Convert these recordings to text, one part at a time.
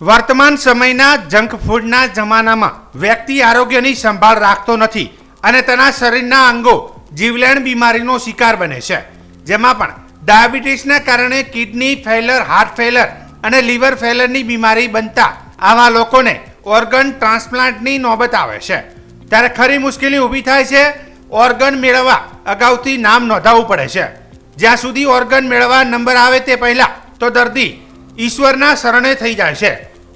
વર્તમાન સમયના જંક ફૂડના જમાનામાં વ્યક્તિ આરોગ્યની સંભાળ રાખતો નથી અને તેના શરીરના અંગો જીવલેણ બીમારીનો શિકાર બને છે. જેમાં પણ ડાયાબિટીસના કારણે કિડની ફેલર હાર્ટ ફેલર અને લીવર ફેલરની બીમારી બનતા આવા લોકોને ઓર્ગન ટ્રાન્સપ્લાન્ટની નોબત આવે છે. ત્યારે ખરી મુશ્કેલી ઊભી થાય છે, ઓર્ગન મેળવવા અગાઉથી નામ નોંધાવવું પડે છે. જ્યાં સુધી ઓર્ગન મેળવવા નંબર આવે તે પહેલાં તો દર્દી ઈશ્વરના શરણે થઈ જાય છે.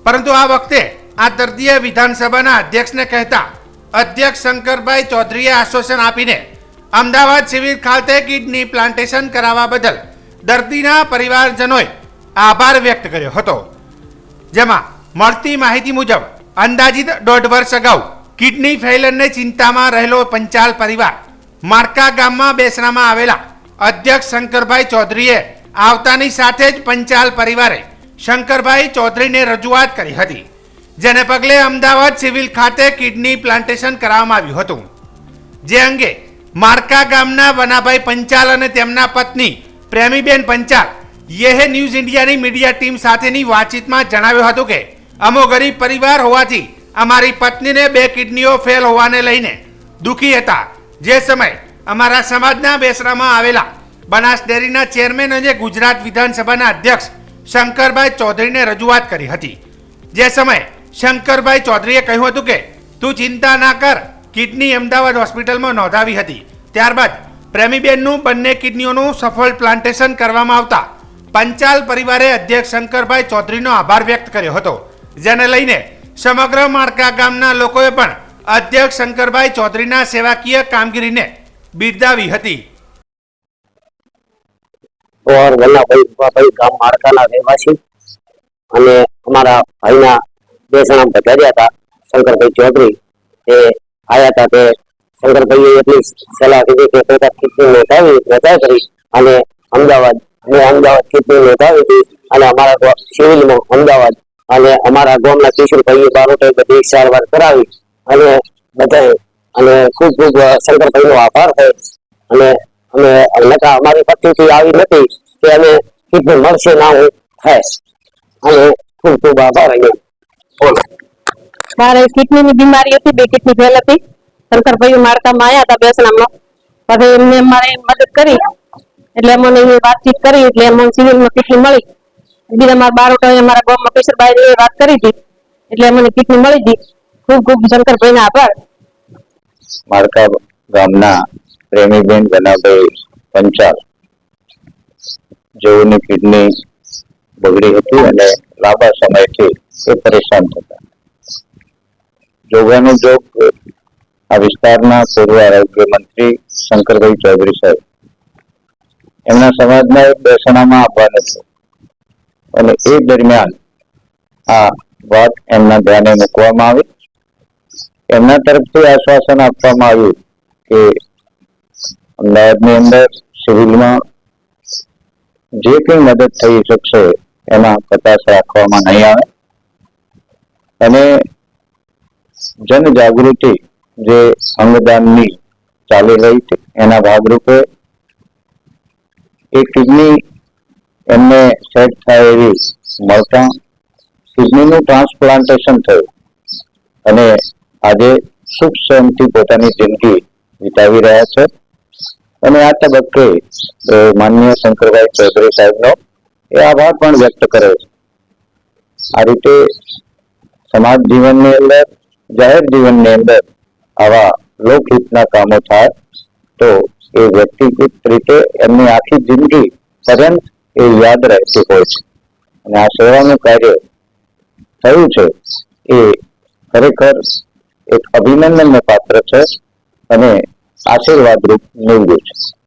પરંતુ આ વખતે આ દર્દીએ વિધાનસભાના અધ્યક્ષને કહેતા અધ્યક્ષ શંકરભાઈ ચૌધરીએ આશ્વાસન આપીને અમદાવાદ સિવિલ ખાતે કિડની પ્લાન્ટેશન કરાવવા બદલ દર્દીના પરિવારજનોએ આભાર વ્યક્ત કર્યો હતો. જેમાં મળતી માહિતી મુજબ અંદાજિત દોઢ વર્ષ અગાઉ કિડની ફેલરને ચિંતામાં રહેલો પંચાલ પરિવાર માર્કા ગામમાં બેસણામાં આવેલા અધ્યક્ષ શંકરભાઈ ચૌધરીએ આવતાની સાથે જ પંચાલ પરિવારે શંકરભાઈ ચૌધરીને રજૂઆત કરી હતી, જેને પગલે અમદાવાદ સિવિલ ખાતે કિડની પ્લાન્ટેશન કરાવવામાં આવ્યું હતું. જે અંગે માર્કા ગામના વનાભાઈ પંચાલ અને તેમના પત્ની પ્રેમીબેન પંચાલ, યેહે ન્યૂઝ ઇન્ડિયાની મીડિયા ટીમ સાથેની વાતચીતમાં જણાવ્યું હતું કે, અમો ગરીબ પરિવાર હોવાથી અમારી પત્નીને બે કિડનીઓ ફેલ હોવાને લઈને દુઃખી હતા. જે સમય અમારા સમાજના બેસરામાં આવેલા બનાસ ડેરીના ચેરમેન અને ગુજરાત વિધાનસભાના અધ્યક્ષ શંકરભાઈ ચૌધરીને રજૂઆત કરી હતી. જે સમયે શંકરભાઈ ચૌધરીએ કહ્યું હતું કે, તું ચિંતા ના કર, કિડની અમદાવાદ હોસ્પિટલમાં નોંધાવી હતી. ત્યારબાદ પ્રેમીબેનનું બંને કિડનીઓનું સફળ પ્લાન્ટેશન કરવામાં આવતા પંચાલ પરિવારે અધ્યક્ષ શંકરભાઈ ચૌધરીનો આભાર વ્યક્ત કર્યો હતો. જેને લઈને સમગ્ર માળકા ગામના લોકોએ પણ અધ્યક્ષ શંકરભાઈ ચૌધરીના સેવાકીય કામગીરીને બિરદાવી હતી. ઓર વલ્લાભાઈ ભાઈ ગામ માળકાના રહેવાસી અને અમારા ભાઈના બે જણા પધાર્યા હતા, શંકરભાઈ ચૌધરી. તે આવ્યા હતા તે શંકરભાઈએ એટલી સલાહ કીધી કે પોતા કિડની નોંધાવી રજા કરી અને અમદાવાદ અમે અમદાવાદ કિડની નોંધાવી હતી અને અમારા સિવિલમાં અમદાવાદ અને અમારા ગામના કિશોરભાઈએ બારોટે બધી સારવાર કરાવી અને બધાએ અને ખૂબ ખૂબ શંકરભાઈનો આભાર થયો અને અમે નકા અમારી પત્નીથી આવી નથી. કે અમે કિડની મળશે ના હું થાય અને ખૂબ ખૂબ આભાર અહીંયા. બોલો. મારે કિડની ની બીમારી હતી બે કિડની ફેલ હતી. શંકરભાઈ માળકામાં આવ્યા હતા બેસણામાં પછી એમને મારે મદદ કરી. એટલે મને એ વાતચીત કરી એટલે અમને સિવિલમાં કિડની મળી. બીજા મારા બારોટો મારા ગામમાં કિશોરભાઈ એ વાત કરી હતી. એટલે મને કિડની મળી હતી ખૂબ ખૂબ શંકરભાઈ આભાર. માળકા ગામના પ્રેમીબેન જનાભાઈ પંચાલ. જેઓની કિડની બગડી હતી અને લાંબા સમયથી એ પરેશાન થતા. જોગાનો જોગ આ વિસ્તારના પૂર્વ આરોગ્ય મંત્રી શંકરભાઈ ચૌધરી સાહેબ. એમના સમાજના એક બેસણામાં આવવાનું છે અને એ દરમિયાન આ વાત એમના ધ્યાને મૂકવામાં આવી. એમના તરફથી આશ્વાસન આપવામાં આવ્યું કે અમદાવાદની અંદર સિવિલમાં જે કંઈ મદદ થઈ શકશે એમાં કચાશ રાખવામાં નહીં આવે. અને જનજાગૃતિ જે અંગદાનની ચાલી રહી છે, એના ભાગરૂપે એ કિડની એમને સેટ થાય એવી મળતા કિડનીનું ટ્રાન્સપ્લાન્ટેશન થયું. અને આજે સુખ શાંતિ પોતાની જિંદગી વિતાવી રહ્યા છે. અને આ તબક્કે માનનીય શંકરભાઈ ચૌધરી સાહેબનો એ આભાર પણ વ્યક્ત કરે છે. આ રીતે સમાજ જીવનની અંદર, જાહેર જીવનની અંદર આવા લોકહિતના કામો થાય, તો એ વ્યક્તિગત રીતે એમની આખી જિંદગી પર્યંત એ યાદ રહેતી હોય છે. અને આ સેવાનું કાર્ય થયું છે, એ ખરેખર એક અભિનંદનને પાત્ર છે અને આશીર્વાદરૂપ નીવડ્યું છે.